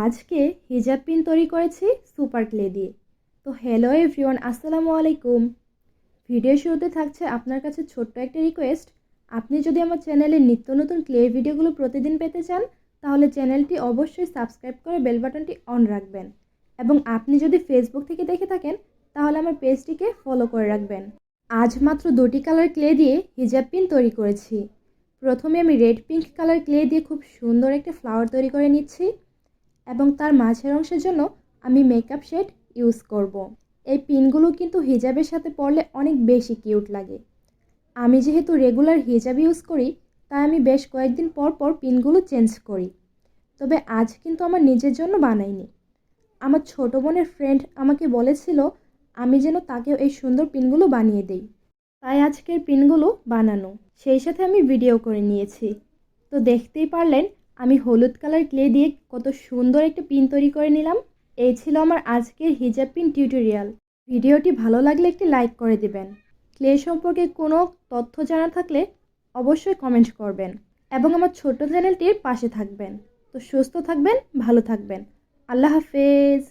আজকে হিজাব পিন তৈরি করেছি সুপার ক্লে দিয়ে। তো হ্যালো এভরিওয়ান আসসালামু আলাইকুম। ভিডিও শুরুতে থাকছে আপনার কাছে ছোট্ট একটা রিকোয়েস্ট আপনি যদি আমার চ্যানেলে নিত্য নতুন ক্লে ভিডিওগুলো প্রতিদিন পেতে চান, তাহলে চ্যানেলটি অবশ্যই সাবস্ক্রাইব করে বেল বাটনটি অন রাখবেন। এবং আপনি যদি ফেসবুক থেকে দেখে থাকেন, তাহলে আমার পেজটিকে ফলো করে রাখবেন। আজ মাত্র দুটি কালার ক্লে দিয়ে হিজাব পিন তৈরি করেছি। প্রথমে আমি রেড পিঙ্ক কালার ক্লে দিয়ে খুব সুন্দর একটা ফ্লাওয়ার তৈরি করে নিচ্ছি। এবং তার মাঝের অংশের জন্য আমি মেকআপ শেড ইউজ করব। এই পিনগুলো কিন্তু হিজাবের সাথে পরলে অনেক বেশি কিউট লাগে। আমি যেহেতু রেগুলার হিজাব ইউজ করি, তাই আমি বেশ কয়েকদিন পর পর পিনগুলো চেঞ্জ করি। তবে আজ কিন্তু আমার নিজের জন্য বানাইনি। আমার ছোটো বোনের ফ্রেন্ড আমাকে বলেছিল, আমি যেন তাকেও এই সুন্দর পিনগুলো বানিয়ে দেই। তাই আজকের পিনগুলো বানানো। সেই সাথে আমি ভিডিও করে নিয়েছি। তো দেখতেই পারলেন আমি হলুদ কালার ক্লে দিয়ে কত সুন্দর একটা পিন তৈরি করে নিলাম। এই ছিল আমার আজকের হিজাব পিন টিউটোরিয়াল। ভিডিওটি ভালো লাগলে একটি লাইক করে দিবেন। ক্লে সম্পর্কে কোনো তথ্য জানা থাকলে অবশ্যই কমেন্ট করবেন এবং আমার ছোট চ্যানেলটির পাশে থাকবেন। তো সুস্থ থাকবেন, ভালো থাকবেন। আল্লাহ হাফেজ।